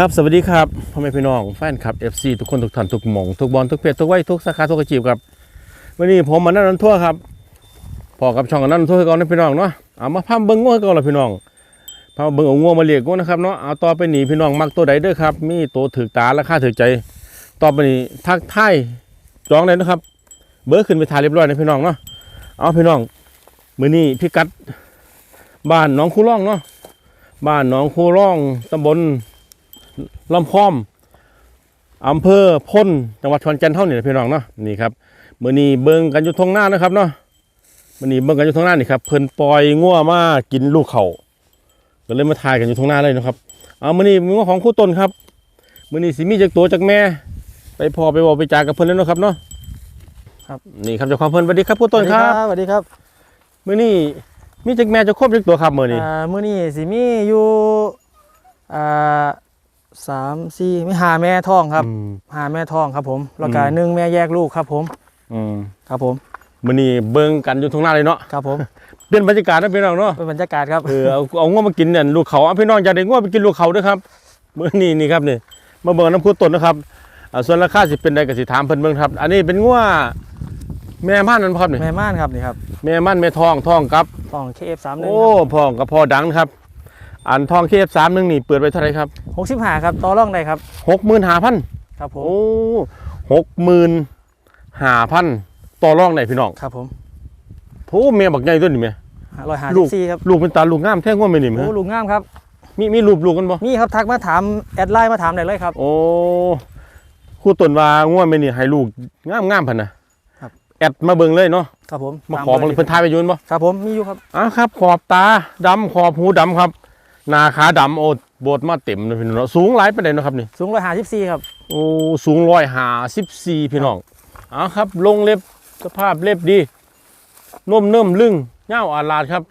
ครับสวัสดีครับพ่อแม่พี่น้องแฟนคลับ FC ทุกคนทุกท่านทุกหม่องทุกบอลทุกเพจทุกวัยทุกสาขาทุกอาชีพครับวันนี้ผมมานั่นทั่วครับพอกับช่องนั่นทั่วให้ก่อนนะพี่น้องเนาะเอามาพามเบิ้งง้วก่อนละพี่น้องพามเบิ้งเอาง้วมาเรียกง้วนะครับเนาะเอาต่อไปหนีพี่น้องมักตัวใดเด้อครับ มีตัวถือตาราคาถือใจต่อไปนี่ทักทายจองเลยนะครับ เบอร์ขึ้นไปถ่ายเรียบร้อยนะพี่น้องเนาะเอาพี่น้องมือนี้พิกัดบ้านหนองคูร่องเนาะบ้านหนองคูร่องตำบล ลำพอมอำเภอพ้นจังหวัดชนแก่นเท่านี่แหละพี่น้องเนาะนี่ครับมื่อนี้เบิ่งกันอยู่ทงหน้านะครับเนาะมื่อนี้เบิ่งกันอยู่ทงหน้านี่ครับเพิ่นปล่อยงัวมากินลูกเขาก็เลยมาถ่ายกันอยู่ทงหน้าเลยนะครับเอามื่อนี้มีงัวของคู่ตนครับมื่อนี้สิมีจากตัวจากแม่ ไปพอไปบอกไปจากับเพิ่นแล้วเนาะครับเนาะครับนี่ครับเจ้าของเพิ่นสวัสดีครับคู่ตนครับสวัสดีครับมื่อนี้มีจากแม่จะครบจากตัวครับมื่อนี้อ่ามื้อนี้สิมีอยู่อ่า สามสี่มีหาแม่ท้องครับอืมหาแม่ท้องครับผมแล้วก็อืมหนึ่งแม่แยกลูกครับผมอืมครับผมมื่อนี้เบิ่งกันอยู่ทงหน้าเลยเนาะครับผมเปลี่ยนบรรยากาศนะพี่น้องเนาะเป็นบรรยากาศครับเออเอาเอาง้วมากินเนี่ยลูกเขาเอาพี่น้องอยากได้ง้วไปกินลูกเขาด้วยครับเมื่อนี้นี่ครับนี่มาเบิ่งน้ำพุต้นนะครับอ่าส่วนราคาสิเป็นใดก็สิถามเพิ่นเบิ่งครับ อันนี้เป็นง้วแม่ม่านนั่นบ่ครับนี่แม่ม่านครับนี่ครับแม่ม่านแม่ทองทองครับท้องเคเอฟสามหนึ่งโอ้พ่อกับพ่อดังครับ อันทองเคฟสามหนึ่งนี่เปิดไว้เท่าไหร่ครับหกสิบห้าครับต่อรองได้ครับหกหมื่นห้าพันครับผมโอ้หกหมื่นห้าพันต่อรองไหนพี่น้องครับผมโอ้แม่บักใหญ่ตัวนี้แม่ร้อยห้าลูสิกบสี่ครับลูกเป็นตาลูกงามแท้ง้วแม่นี่แม่โอ้ลูกงามครับมีมีรูปลูกกันบ่มีครับทักมาถามแอดไลน์มาถามได้เลยครับ โอ้ครู่ตนว่าง่วงไม่นี่ให้ลูกงามงามๆพันนะครับแอดมาเบิ่งเลยเนาะครับผมมาตขอเบเบิ่งร์เพิ่นทายไปอยืนบ่ครับผมมีอยู่ครับอะครับ ขอบตาดำขอบหูดำครับห น้าขาดำโอ้โบดมาเต็มเลยพี่น้องเนาะสูงหลายปานใดเนาะครับนี่สูงร้อยห้าสิบสี่ครับ โอ้สูง154พี่น้องอะครับลงเล็บสภาพเล็บดีนุ่มเนิ่มลึงเงาอาลาดครับ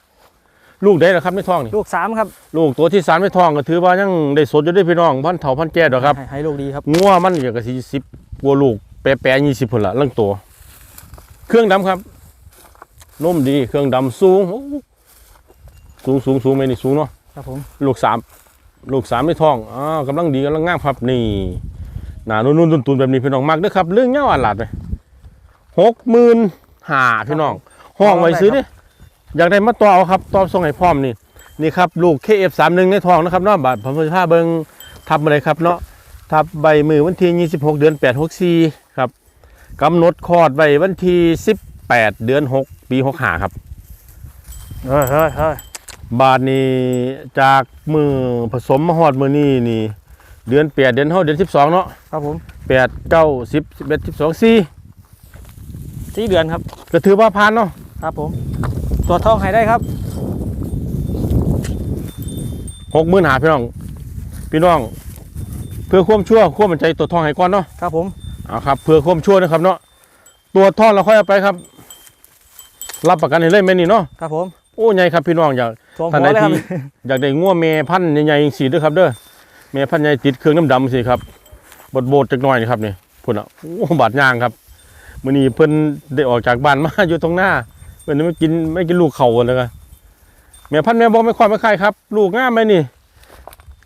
ลูกได้แล้วครับในท้องนี่ลูกสามครับ ลูกตัวที่สามในท้องก็ถือว่ายังได้สดอยู่เด้วยพี่น้องพันเฒ่าพันแก่ดอกครับ ให้ให้ลูกดีครับ งัวมันอย่างกับสี่สิบกว่าลูกแปรแปรยี่สิบผลละเรื่องตัว เครื่องดำครับนุ่มดีเครื่องดำสูงโอ้สูงสูงสูงไหมนี่สูงเนาะ ครับผมลูกสามลูกสามในท้องอ่ากำลังดีกำลังงามครับนี่หนานุ่นๆตุนๆแบบนี้พี่น้องมากเด้อครับ เรื่องเงาอันหลาดเลยหกหมื่นห้าพี่น้อง ห้องไว้ซื้อดิอยากได้มาต่อเอาครับต่อส่งให้พร้อมนี่นี่ครับลูก KF31 ในท้องนะครับเนาะบาทผมจะพาเบิงทับมาเลยครับเนาะทับใบมือวันที่ 26 เดือน 8 64ครับกำหนดคลอดไว้วันที่ 18 เดือน 6 ปี 65 ครับเฮ้ยเฮ้ยเฮ้ย บาทนี้จากมือผสมมาหอดมือนี้นี่ เดือน8เดือน5เดือน12เนาะครับผม8 9 10 11 12 4สี่เดือนครับก็ถือว่าผ่านเนาะครับผมตัวจทองให้ได้ครับ60,000หาพี่น้อง พี่น้อง เพื่อความชั่วความมั่นใจตัวทองให้ก่อนเนาะครับผมเอาครับเพื่อความชั่วนะครับเนาะตัวทองเราค่อยเอาไปครับ รับประกันให้เลยแม่นี่เนาะครับผมโอ้ใหญ่ครับพี่น้องอยาก สวมท่านหัใดวเลยครับ ที่อยากได้งัวเมพันธุ์ใหญ่ๆสีด้วยครับเด้อเมพันธุ์ใหญ่ติดเครื่องน้ำดำสิครับบดโบดจักหน่อยนี่ครับนี่พุ่นอะโอ้บาดยางครับมื้อนี้เพิ่นได้ออกจากบ้านมา อยู่ตรงหน้าเพิ่นไม่กินไม่กินลูกเขาเลยครับแม่พันธุ์แม่บอกไม่ค่อยไม่ใครครับ ลูกงามไหมนี่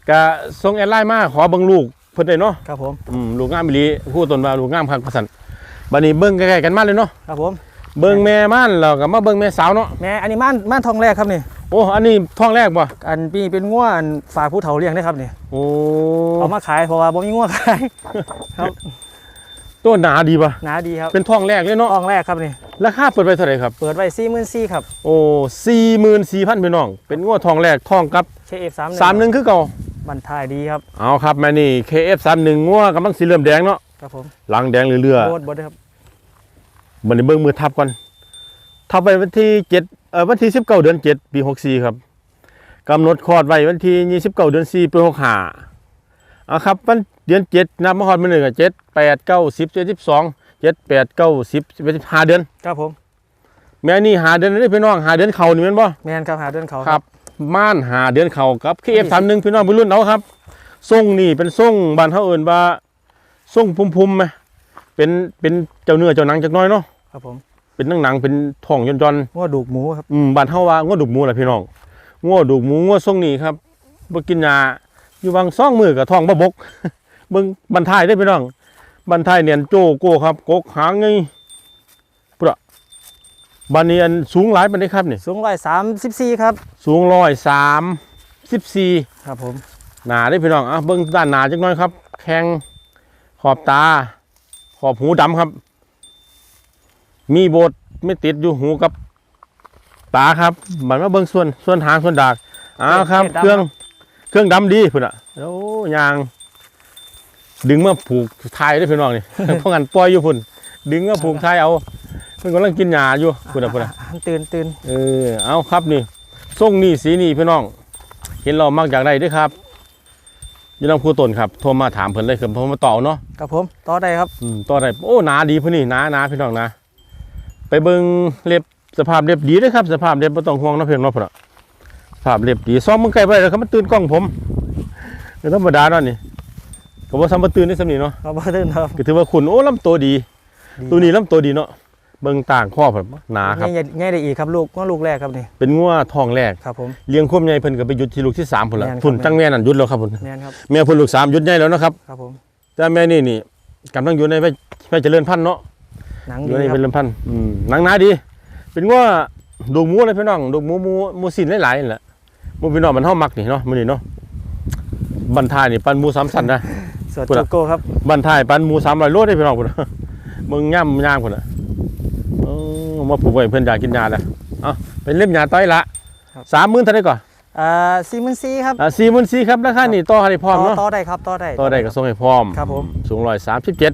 กะส่งแอดไลน์มาขอเบิ่งลูกเพิ่นได้เนาะครับผมอืมลูกงามอีหลีพูดตนว่าลูกงามคักประสันบัดนี้เบิ่งใกล้ๆกันมาเลยเนาะครับผม เบิ่งแม่ม่านแล้วก็มาเบิ่งแม่สาวเนาะแม่อันนี้ม่านม่านทองแรกครับนี่ โอ้อันนี้ท้องแรกบ่อันปีเป็นง่วอันฝากผู้เฒ่าเลี้ยงได้ครับนี่โอ้เอามาขายเพราะว่าบ่มีง่วขายครับตัวหนาดีป่ะหนาดีครับเป็นทองแรกเลยเนาะทองแรกครับนี่ราคาเปิดไปเท่าไหร่ครับเปิดไว้สี่หมื่นสี่ครับโอ้สี่หมื่นสี่พันพี่น้อง เป็นงวดทองแรกทองกับ KF สามสามหนึ่งคือเก่าบันทายดีครับเอาครับแม่นี่ KF สามหนึ่งงวดกำลังสีเหลื่อมแดงเนาะครับผมหลังแดงเรื่อยโบดบดครับๆบันนี้เบิ่งมือทับก่อนทับไปวันที่เจ็ด เอ่อวันที่สิบเก้าเดือนเจ็ดปีหกสี่ครับกำหนดคลอดไว้วันที่ยี่สิบเก้าเดือนสี่ปีหกห้าเอาครับวันเดือนเจ็ดนับมาฮอดมาหนึ่งกับเจ็ดแปดเก้าสิบเจ็ดสิบสองเจ็ดแปดเก้าสิบสิบเอ็ดสิบห้าเดือน ครับผม แม่นี่หาเดือนนี่พี่น้องหาเดือนเขานี่แม่นบ่แมนครับหาเดือนเขาครับ ม่านหาเดือนเขากับ KF31 พี่น้องไปรุ่นเอาครับทรงนี่เป็นทรงบ้านเฮาเอิ้นว่าทรงพุ่มๆไหมเป็นเป็นเจ้าเนื้อเจ้าหนังจักหน้อยเนาะครับผม เป็นหนังหนังๆเป็นท้องย่อนง่วดูกหมูครับ ๆอืมบ้านเฮาว่างัวดุกหมูแหละพี่น้องงัวดุกหมูงัวทรงนี่ครับบ่กินยาอยู่บางซ่องมือกับท้องบ่บก เบิ่งบันทายได้อพี่น้องบันทายเนียนโจโก้ครับกกหางไงปุระบันนี้อันสูงหลายปานนี้ครับนี่ สูงร้อยสามสิบสี่ครับ สูงร้อยสามสิบสี่ครับผม หนาได้อพี่น้องอะเบิ่งด้านหนาจักหน่อยครับ แข้งขอบตา ขอบหูดำครับ มีโบดไม่ติดอยู่หูกับตาครับบันมาเบิ่งส่วนส่วนหางส่วนดากอ้าวครับ เครื่องเครื่องดำดีพุ่นอะโอ้ยาง ดึงมาผูกทายได้อพี่น้องนี่เพราะงั้นปล่อยอยู่พุ่นดึงมาผูกทายเอาเพิ่นกำลังกินหญ้าอยู่พุ่นอะพุ่นอะาตื่นตื่นเออเอาครับนี่ส่งนี่สีนี่พี่น้อง เห็นเรามักอยากได้เด้วยครับอยี่น้องครูต้นครับโทรมาถามเพิ่นเลยคือผมมาต่อเนาะครับผมต่อได้ครับอืมต่อได้โอ้หนาดีพุ่นนี่หนาหนาพี่น้องนะ ไปเบิ่งเล็บสภาพเล็บดีเด้อครับ สภาพเล็บบ่ต้องห่วงเนาะเพียงเนาะพุ่นน่ะสภาพเล็บดีซ้อมมึงไกลไปเลยครับมันตื่นกล้องผมเป็นธรรมดาเนาะนี่ก็บ่ซ้ำบ่ตื่นได้สำนี้เนาะครับบ่ตื่นครับก็ถือว่าคุณโอ้ลำตัวดี ตัวนี้ลำตัวดีเนาะเบิ่งต่างข้อแบบหนาครับง่ายง่ายได้อีกครับลูกว่าลูกแรกครับนี่เป็นงัวทองแรกครับผมเลี้ยงควบใหญ่เพิ่นก็ไปหยุดที่ลูกที่3พุ่นละแม่นครับพุ่นจังแม่นั่นหยุดแล้วครับพุ่นแม่นครับแม่เพิ่นลูก3หยุดใหญ่แล้วนะครับครับผมแต่แม่นี่นี่กำลังอยู่ในไปไปเจริญพันธุ์เนาะ หนังอดียู่ในครัเจบริญพันธุ์อืมหนังหนาดี เป็นงัวดูกหมูเลยพี่น้องดูกหมูหมูหมูสินหลายๆนั่นแหละหมูพี่น้องมันเฮามักนี่เนาะมื้อนี้เนาะบันทายนี่ปันหมูสามสันนะ สวดพูดจูอะโก้ครับบันทายปันหมู300โลได้พี่น้องพุ่นน่ะมึงย่ำย่างพุ่นน่ะเออมาผูกไว้เพิ่นอยากกินยาแล้วเอ้าเป็นเล่มยาต้อยละ30,000เท่าไหร่ก่อนอ่าสี่หมื่นสี่ครับอ่าสี่หมื่นสี่ครับราคานี่ต่อให้พร้อมเนาะต่อได้ครับต่อได้ต่อได้ก็ส่งให้พร้อม ครับผม สูงร้อยสามสิบเจ็ด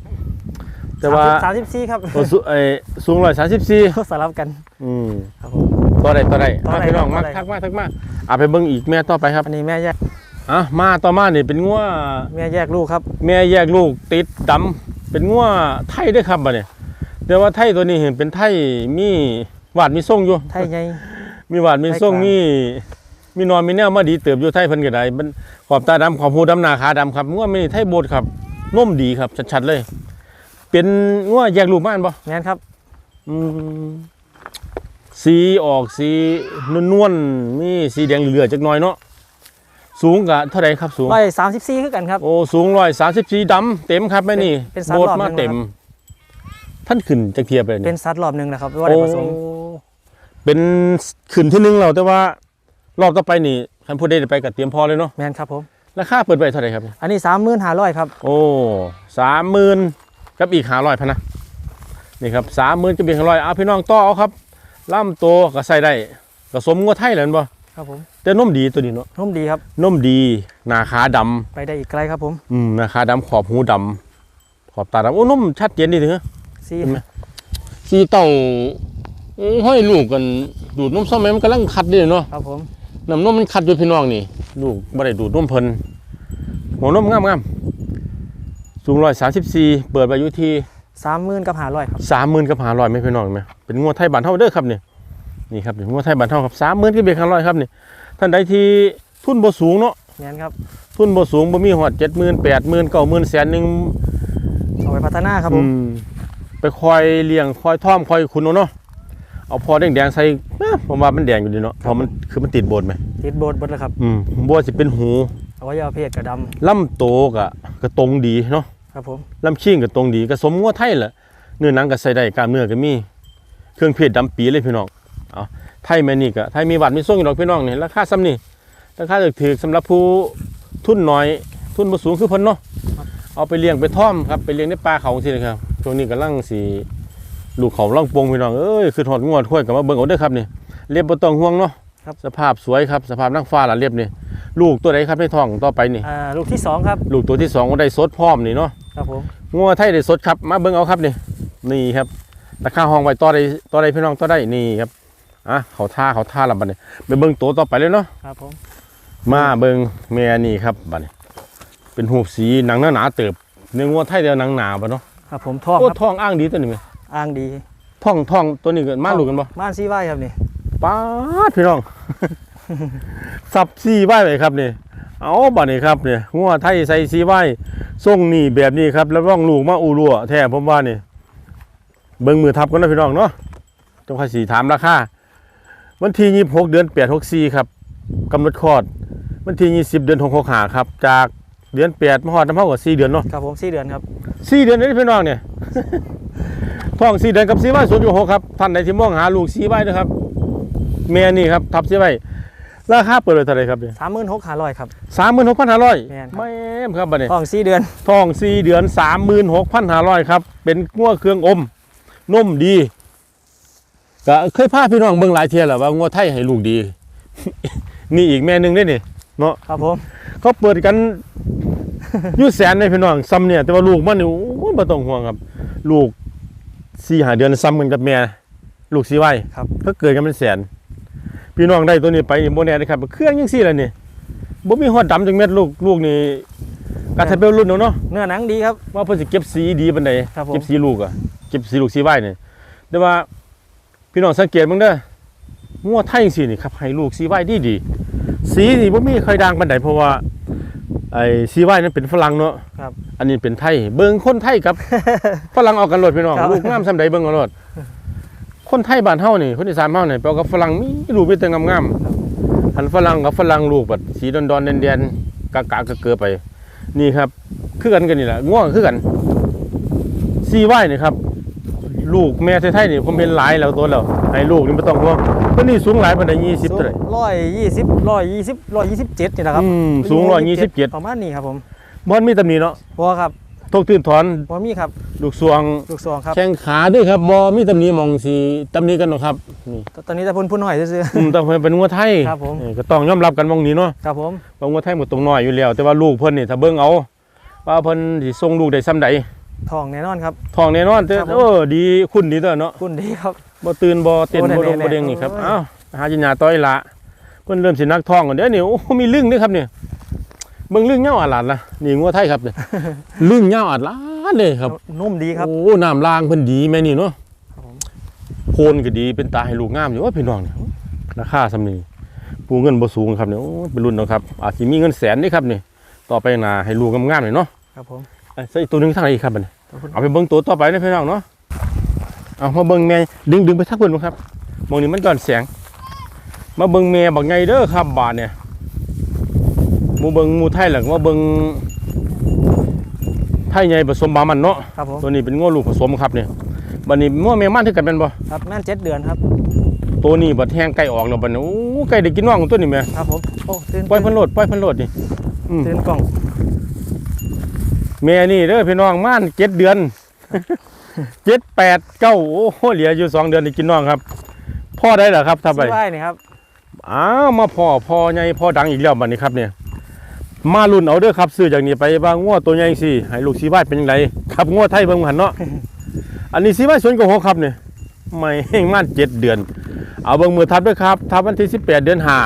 แต่ว่าสามสิบสี่ครับโอ้สูไอ้สูงร้อยสามสิบสี่สลับกัน อืมครับผมต่อได้ต่อได้ต่อมาได้พี่น้องต่มาอได้ทักมาทักมาอะไปเบิ่งอีกแม่ต่อไปครับอันนี้แม่แยกอะมาต่อมานี่เป็นงัวแม่แยกลูกครับ แม่แยกลูกติดดำเป็นงัวไทยเด้วยครับบัดนี้แต่ว่าไทยตัวนี้เห็นเป็นไทยมีหวาดมีส่งอยู่ไทยใหญ่มีหวาดมีส่งไทยกลางมีมีนอนมีแนวมาดีเติบอยู่ไทยเพิ่นก็ได้มันขอบตาดำขอบหูดำหน้าขาดำครับงัวไม่ไทยโบดครับนุ่มดีครับชัดๆเลย เป็นงัวแยกลูกมาอันบ่แม่นครับอืมสีออกสีนวลๆมีสีแดงเหลือๆจักหน่อยเนาะสูงกะเท่าไหร่ครับสูงร้อยสามสิบสี่คือกันครับโอ้สูงร้อยสามสิบสี่ดำเต็มครับแม่นี่เป็นเป็นสามโบดรอบมาหนึ่งเต็มนะครับท่านขึ้นจักเทียบเลยเป็เนี่ยนซัดรอบหนึ่งนะครับว่าได้ผสมโอ้เป็นขึ้นที่หนึงเราแต่ว่ารอบต่อไปนี่คันพูดได้ไปกับเตรียมพอเลยเนาะแม่นครับผมราคาเปิดไปเท่าไหร่ครับ อันนี้สามหมื่นห้าร้อยครับ โอ้สามหมื่น กับอีกห้าร้อยพะนะนี่ครับสามหมื่นกับอีกห้าร้อยเอาพี่น้องต่อเอาครับล่ำโตก็ใส่ได้ก็สมงัวไทยแหละแม่นบ่ครับผมแต่นมดีตัวนี้เนาะนุ่มดีครับนมดีหน้าขาดำไปได้อีกไกลครับผมอืมหน้าขาดำขอบหูดำขอบตาดำโอ้นมชัดเจนดีถึงสี่เห็นไหมสีเต่าอื้อห้อยลูกกันดูดนมซ้อมแม่มันกำลังคัดเด้เนาะครับผมน้ำนมมันคัดอยู่พี่น้องนี่ ลูกบ่ได้ดูดนมเพิ่นหัวนมงามงาม สูงร้อยสามสิบสี่เปิดไปอยู่ที่สามหมื่นกับห้าร้อยครับสามหมื่นกับห้าร้อยไหมพี่น้องไหมเป็นงวดไทยบ้านเท่าเด้อครับนี่นี่ครับนี่งวดไทยบ้านเท่าครับสามหมื่นกับเบียห้าร้อยครับนี่ท่านใดที่ทุนบ่สูงเนาะแม่นครับทุนบ่สูงบ่มีหอดเจ็ดหมื่นแปดหมื่นเก้าหมื่นแสนหนึ่งเอาไปพัฒนาครับผมอืมไปคอยเลี้ยงคอยท่อมคอยคุณเอาเนาะเอาพอแดงๆใส่นะผมว่ามันแดงอยู่ดีเนาะเพราะมันคือมันติดโบนไหมติดโบดเบดแล้วครับอืมบัวสิเป็นหูอ วัยวะเพศกระดลำโตกะกระตรงดีเนาะำครับผมลำชิ่งกระตรงดีกระสมงัวไทยแหละเนื้อหนังก็ใส่ได้กล้ามเนื้อก็มี เครื่องเพศดำปีเลยพี่น้องเอาไทยแม่นี่ก็ไทยมีหวัดมีส่งอยู่ดอกพี่น้องนี่ราคาซ้ำนี่ราคาถือๆสำหรับผู้ทุนน้อย ทุนบ่สูงคือเพิ่นเนาะเอาไปเลี้ยงไปท่อมครับไปเลี้ยงในป่าเขาสิครับช่วงนี้กำลังสิลูกเขาล่องโปงพี่น้องเอ้ยคือถอดงวดห้วยกับมาเบิ่งเอาเด้อครับนี่เรียบบ่ต้องห่วงเนาะสภาพสวยครับสภาพนางฟ้าล่ะเรียบนี่ ลูกตัวใดครับในท้องต่อไปนี่ อ่าลูกที่สองครับ ลูกตัวที่สองก็ได้สดพร้อมนี่เนาะครับผมงัวไทยได้สดครับ มาเบิ่งเอาครับนี่นี่ครับราคาห้องไว้ต่อได้ต่อได้พี่น้องต่อได้นี่ครับอะเขาท่าเขาท่าละบัดนี้ไปเบิ่งตัวต่อไปเลยเนาะครับผมมาเบิ่งแม่นี่ครับบัดนี้เป็นหูบสีหนังหนาๆเติบเนื้องัวไทยเดียวหนังหนาบ่เนาะครับผมทองโอ้ครับท้องอ้างดีตัวนี้ไหมอ้างดีท้องท้องตัวนี้เกิดมาลูกกันบ่ม่านซีไว้ครับนี่ป้าดพี่น้อง สับซีไว้ไว้ครับนี่เอาบัดนี้ครับเนี่ยงัวไทยใส่ซีไว้ทรงนี่แบบนี้ครับ แล้วร่องลูกมาอูรัวแท้ผมว่านี่เบิ่งมือทับกันนะพี่น้องเนาะต้องค่อยสีถามราคาวันที่26เดือน8 64ครับกำหนดคลอด วันที่20เดือน6 6หาครับ จากเดือน8มาฮอดน้ำเฮาก็4เดือนเนาะครับผมสี่เดือนครับ4เดือนนี่พี่น้องเนี่ยท้อง4เดือนกับ4ไว้0.6ครับท่านใดที่มองหาลูก4ไว้นะครับแม่นี่ครับทับ4ไว้ ราคาเปิดไว้เท่าไหร่ครับเนี่ยสามหมื่นหกห้าร้อยครับ36,500แม่นครับแม่มครับบัดนี้ท้องสี่เดือนท้อง4เดือน36,500ครับ เป็นงัวเครื่องอมนมดีก็เคยพาพี่น้องเบิ่งหลายเที่ยแล้วว่างัวไทยให้ลูกดี นี่อีกแม่หนึงเด้นี่เนาะครับผมเขาเปิดกันอยุ่แสนในพี่น้องซ้ำเนี่ยแต่ว่าลูกมันนี่โอ้ยบ่ต้องห่วงครับ ลูกสี่หาเดือนซ้ำกันกับแม่ลูกสีไว้ครับเพิ่เกิดกันเป็นแสน พี่น้องได้ตัวนี้ไปนี่โมแน่นะครับเครื่องยังสี่แล้วนี่บ่มีหอดดำจังเม็ดลูกลูกนี่กาทะเบลรุ่นเนาะเนาะเนื้อหนังดีครับว่าเพิ่นสิเก็บสีดีปานใดครับผมเก็บสีลูกอะเก็บสีลูกสีไว้นี่แต่ว่าพี่น้องสังเกตมึงเด้องัวไทยจังซี่นี่ครับให้ลูกสีไว้ดีดีๆสีนี่บ่มีใครดังปานใดเพราะว่าไอ้สีไว้นั้นเป็นฝรั่งเนาะครับอันนี้เป็นไทย เบิ่งคนไทยกับ ฝรั่งเอากันโลดพี่น้องครับลูกงามซำใดเบิ่งเอาโลด คนไทยบ้านเฮานี่คนอีสานเฮานี่ไปเอากับฝรั่งมีลูกมีแต่งามๆอันฝรั่งกับฝรั่งลูกแบบสีดอนๆแดนๆกะๆเกลือๆไป นี่ครับ คือกันกันนี่แหละง่วงคือกันซีไว้นี่ครับ ลูกแม่ไทยๆนี่ผมเห็นหลายแล้วตัวแล้วให้ลูกนี่ไม่ต้องห่วงเพิ่นนี่สูงหลายปานใด20เท่าไหร่ร้อยยี่สิบร้อยยี่สิบร้อยยี่สิบเจ็ดนี่แหละครับอืมสูง127ประมาณนี้ครับผมบ่มีตำหนิเนาะพอครับ ทกตื่นถอนพอมีครับลูกสวงลูกซองครับแข้งขาด้วยครับบ่มีตำหนิหมองสิตำหนิกันหรอกครับนี่ตอนนี้แต่พุ่นพุ่นหน่อยซื้ออืมแต่เพิ่นเป็นงัวไทยครับผมเออก็ต้องยอมรับกันหมองนี้เนาะๆ ครับผมว่างัวไทยหมดตรงน้อยอยู่แล้ว แต่ว่าลูกเพิ่นนี่ถ้าเบิ่งเอาว่าเพิ่นสิส่งลูกได้ซ้ำใดทองแน่นอนครับ ทองแน่นอนแต่ครับผม เออดีคุณดีเด้อเนาะ คุณดีครับ บ่ตื่นบ่เต้นโอ้บ่ลงแน่ๆบ่เด้งนี่ครับ โอ้ย อ้าวหาจิญญาต้อยละเพิ่นเริ่มสินักท่องกันเด้อนี่โอ้มีลึงด้วยครับเนี่ย เบิ่งลึงเหย้าอาหลาดล่ะนี่งัวไทยครับเนี่ยลึงเหย้าอาหลาดเลยครับนุ่มดีครับโอ้น้ำล้างเพิ่นดีแม่นี่เนาะครับผมโพนก็ดีเป็นตาให้ลูกงามอยู่ว่าพี่น้องเนี่ยราคาซำนี้ปูเงินบ่สูงครับเนี่ยโอ้เป็นรุ่นเนาะครับ อาจสิมีเงินแสนนี่ครับนี่ต่อไปหน้าให้ลูกงามๆหน่อยเนาะครับผมเอ้ยใส่ตัวหนึงทางไหนอีกครับบัดนี้ขอบคุณเอาไปเบิ่งตัวต่อไปนะพี่น้องเนาะเอามาเบิ่งแม่ดึงดึงไปทักเพิ่นบ่ครับมองนี้มันก่อนแสง มาเบิ่งแม่บักไงเด้อครับบาดเนี่ยห มูเบิ่งหมูไทยหลักมาเบิ่งไทยใหญ่ผสมบามันเนาะครับผมตัวนี้เป็นง้อลูกผสมครับเนี่ยบัดนี้ง้อแม่มันคือกันแม่นบ่ครับแม่นเจ็ดเดือนครับ ตัวนี้บัดแห้งไก่ออกแล้วบัดนี้โอ้ไก่ได้กินน้องของตัวนี้แม่ครับผมโอ้ตื่นปล่อยเพิ่นโลดปล่อยเพิ่นโลดนี่อืมตื่นกล่องแม่นี่เด้อพี่น้องม่านเจ็ดเดือนเจ็ดแปดเก้าโอ้โหเหลืออยู่สองเดือนได้กินน้องครับ พ่อได้เหรอครับถ้าไปซื้อไว้นี่ครับอ้าวมาพ่อพ่อใหญ่พ่อดังอีกแล้วบัดนี้ครับเนี่ย มารุ่นเอาเด้อครับซื้อจากนี้ไปว่าง้อตัวใหญ่สิให้ลูกสีไว้เป็นยังไงครับง้อไทยเบิ่งหันเนาะอันนี้สีไว้สวนกับหกครับเนี่ยไม่แห้งม่านเจ็ดเดือน เอาเบิ่งมือทับด้วยครับ ทับวันที่สิบแปดเดือนห้า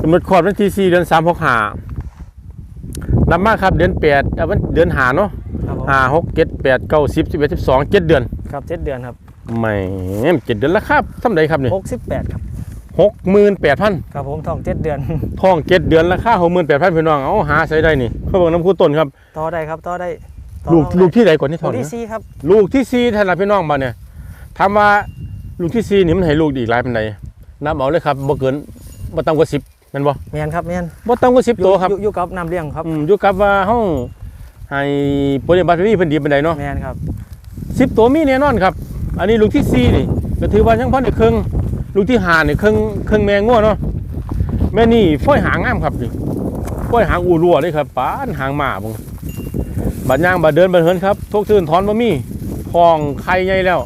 สมมติคลอดวันที่สี่เดือนสามหกห้านับมาครับเดือนแปดเอาวันเดือนห้าเนาะครับผมห้าหกเจ็ดแปดเก้าสิบสิบเอ็ดสิบสองเจ็ดเดือน ครับเจ็ดเดือนครับไม่เจ็ดเดือนแล้วครับทำไรครับเนี่ยหกสิบแปดครับ หกหมื่นแปดพันครับผมทองเจ็ดเดือนทองเจ็ดเดือนราคาหกหมื่นแปดพันพี่น้องเอาหาใส่ได้นี่เขาบอกน้ำคูต้นครับต่อได้ครับต่อได้ต่อลูกรองได้ลูกที่ไหนก่อนที่ทลูองกที่นะสี่ครับลูกที่สี่ท่านละพี่น้องบ้านเนี่ยถามว่าลูกที่สี่นี่มันให้ลูกอีกหลายเป็นไดนับเอาเลยครับบ่เกินบ่ต่ำกว่าสิบแม่นบ่แมนครับแมนบ่ต่ำกว่าสิบอยู่ตัวครับอยู่อยู่กับน้ำเลี้ยงครับอืมอยู่กับว่าเฮาให้ปฏิบัติหน้าที่เพิ่นดีเป็นไดเนาะแมนครับสิบตัวมีแน่นอนครับ อันนี้ลูกที่สี่นี่ก็ถือว่ายังพอได้ครึ่ง ลูกที่ห้านี่ครึ่งครึ่งแมงงัวเนาะแม่นี่ฝ้อยหางงามครับนี่ฝ้อยหางอูรัวเลยครับปานหางหมาบ่บัดย่างบัดเดินบัดเหินครับทุกทื่นถอนบ่มีพองไข่ใหญ่แล้ว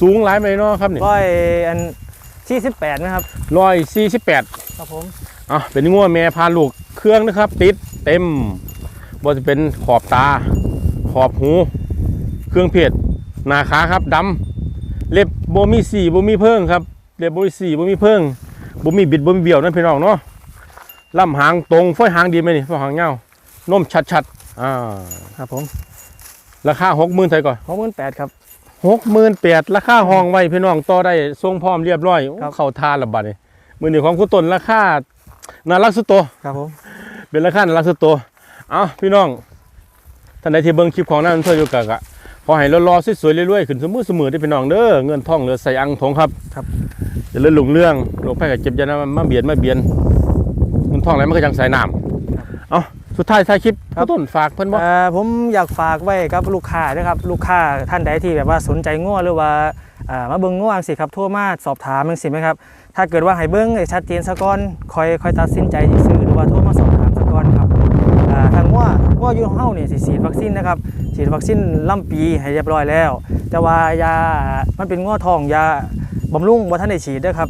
สูงหลายไปเนาะครับนี่ร้อยอันที่สิบแปดนะครับร้อยสี่สิบแปดครับผมอะเป็นงัวแม่พาลูกเครื่องนะครับ ติดเต็มบ่จะเป็นขอบตา ขอบหู เครื่องเพชรหน้าขาครับดำเล็บบ่มีสีบ่มีเพิ่งครับ เล็บบ่มีสีบ่มีเพิ่งบ่มีบิดบ่มีเบี้ยวนั่นพี่น้องเนาะลำหางตรงฝ้อยหางดีไหมนี่ฝ้อยหางเงานมชัดๆอ่าครับผม ราคาหกหมื่นเท่าไหร่ก่อนหกหมื่นแปดครับหกหมื่นแปดราคาห้องไว้พี่น้องต่อได้ทรงพร้อมเรียบร้อยโอ้ครับเข้าทานละบัดนี่มือหนึ่งของคุณต้นราคาน่ารักสุดโตวครับผมเป็นราคาน่ารักสุดโตวเอาพี่น้องท่านใดที่เบิ่งคลิปของนั่นเพื่ออยู่กับกะ ขอให้รอๆสวยๆรวยๆขึ้นสมือสมือได้อพี่น้องเด้อเงินทองเหลือใส่อังทองครับครับจะเลื่อนหลงเรื่องโรคภัยกับเจ็บยานะมาเบียดมาเบียนเงินท้องไหลมันก็ยังใส่น้ำเอาสุดท้ายท้ายคลิปครับต้นฝากเพิ่นบ่เอ่อผมอยากฝากไว้กับลูกค้านะครับลูกค้าท่านใดที่แบบว่าสนใจงัวหรือว่าอ่ามาเบิ่งงัวจังซี่ครับโทรมาสอบถามจังซี่ไหมครับถ้าเกิดว่าให้เบิ่งให้ชัดเจนซะก่อนค่อยค่อยตัดสินใจที่ซื้อหรือว่าโทรมาสอบถามซะก่อนครับอ่าทางงัวงัวอยู่ของเฮานี่สิฉีดวัคซีนนะครับ ฉีดวัคซีนลำปีให้เรียบร้อยแล้ว แต่ว่ายา มันเป็นงัวทองยาบำรุงบ่ทันได้ฉีดเด้อครับ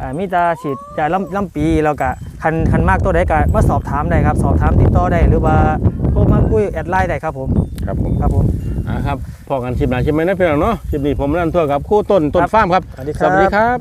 อ่ามีแต่ฉีดยาลำลำปีแล้วก็คันคันมากตัวใดก็มาสอบถามได้ครับ สอบถามติดต่อได้หรือว่าโทรมาคุยแอดไลน์ได้ครับผมครับผมครับผมอ่าครับพอกันคลิปหน้าคลิปไหมนะพี่น้องเนาะคลิปนี้ผมนั่นทั่วกับคู่ต้นต้นครับฟาร์มครับสวัสดีคสรับวัสดีครับ